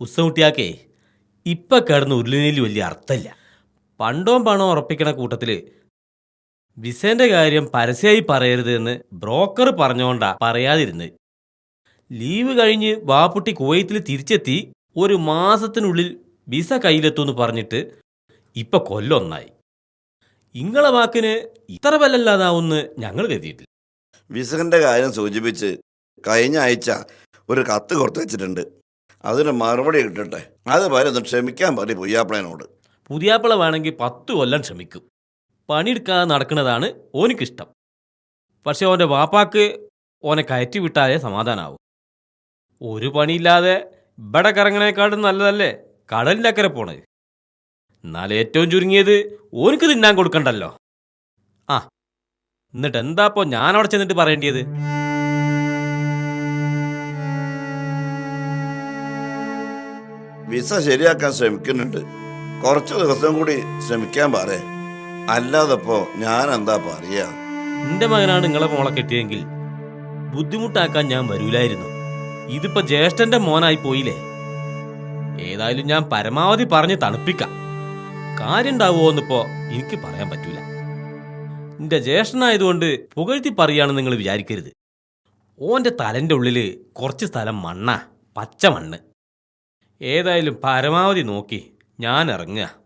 ഉസ്സകുട്ടിയാക്കേ ഇപ്പൊ കിടന്ന് ഉരുളിനീൽ വലിയ അർത്ഥമില്ല. പണ്ടോം പണോ ഉറപ്പിക്കണ കൂട്ടത്തിൽ വിസേന്റെ കാര്യം പരസ്യമായി പറയരുത് എന്ന് ബ്രോക്കർ പറഞ്ഞോണ്ടാ പറയാതിരുന്നത്. ലീവ് കഴിഞ്ഞ് വാപ്പുട്ടി കുവൈത്തിൽ തിരിച്ചെത്തി ഒരു മാസത്തിനുള്ളിൽ വിസ കയ്യിലെത്തുമെന്ന് പറഞ്ഞിട്ട് ഇപ്പൊ കൊല്ലൊന്നായി. ഇങ്ങളെ വാക്കിന് ഇത്ര വിലല്ലാതാവുമെന്ന് ഞങ്ങൾ കരുതിയിട്ടില്ല. വിസകന്റെ കാര്യം സൂചിപ്പിച്ച് കഴിഞ്ഞ ആഴ്ച ഒരു കത്ത് കൊടുത്തു വെച്ചിട്ടുണ്ട്. അതിന് മറുപടി കിട്ടട്ടെ? അത് ഒന്ന് ക്ഷമിക്കാൻ പറയും പുയ്യാപ്പിളനോട് പുതിയാപ്പിള വേണമെങ്കിൽ പത്ത് കൊല്ലം ക്ഷമിക്കും. പണിയെടുക്കാതെ നടക്കുന്നതാണ് ഓനിക്കിഷ്ടം. പക്ഷെ ഓന്റെ വാപ്പാക്ക് ഓനെ കയറ്റി വിട്ടാലേ സമാധാനാവും. ഒരു പണിയില്ലാതെ ഇവിടെ കറങ്ങണേക്കാളും നല്ലതല്ലേ? കടലിന്റെ അക്കരെ പോണത്. എന്നാൽ ഏറ്റവും ചുരുങ്ങിയത് ഓനിക്ക് തിന്നാൻ കൊടുക്കണ്ടല്ലോ. ആ എന്നിട്ട് എന്താപ്പോ ഞാൻ അവിടെ ചെന്നിട്ട് പറയേണ്ടിയത്? വിസ ശരിയാക്കാൻ ശ്രമിക്കുന്നുണ്ട്. കുറച്ച് ദിവസം കൂടി ശ്രമിക്കാൻ പറയേ അല്ലാതപ്പോ ഞാൻ എന്താ പറയാ? എന്റെ മകനാണ് നിങ്ങളെ മോളെ കെട്ടിയെങ്കിൽ ബുദ്ധിമുട്ടാക്കാൻ ഞാൻ വരൂലായിരുന്നു. ഇതിപ്പോ ജ്യേഷ്ഠന്റെ മോനായി പോയില്ലേ? ഏതായാലും ഞാൻ പരമാവധി പറഞ്ഞ് തണുപ്പിക്കാം. കാര്യം എന്നിപ്പോ എനിക്ക് പറയാൻ പറ്റൂല. എന്റെ ജ്യേഷ്ഠനായതുകൊണ്ട് പുകഴ്ത്തി പറയാണെന്ന് നിങ്ങൾ വിചാരിക്കരുത്. ഓന്റെ തലന്റെ ഉള്ളിൽ കുറച്ച് സ്ഥലം മണ്ണ പച്ച മണ്ണ്. ഏതായാലും പരമാവധി നോക്കി. ഞാൻ ഇറങ്ങുക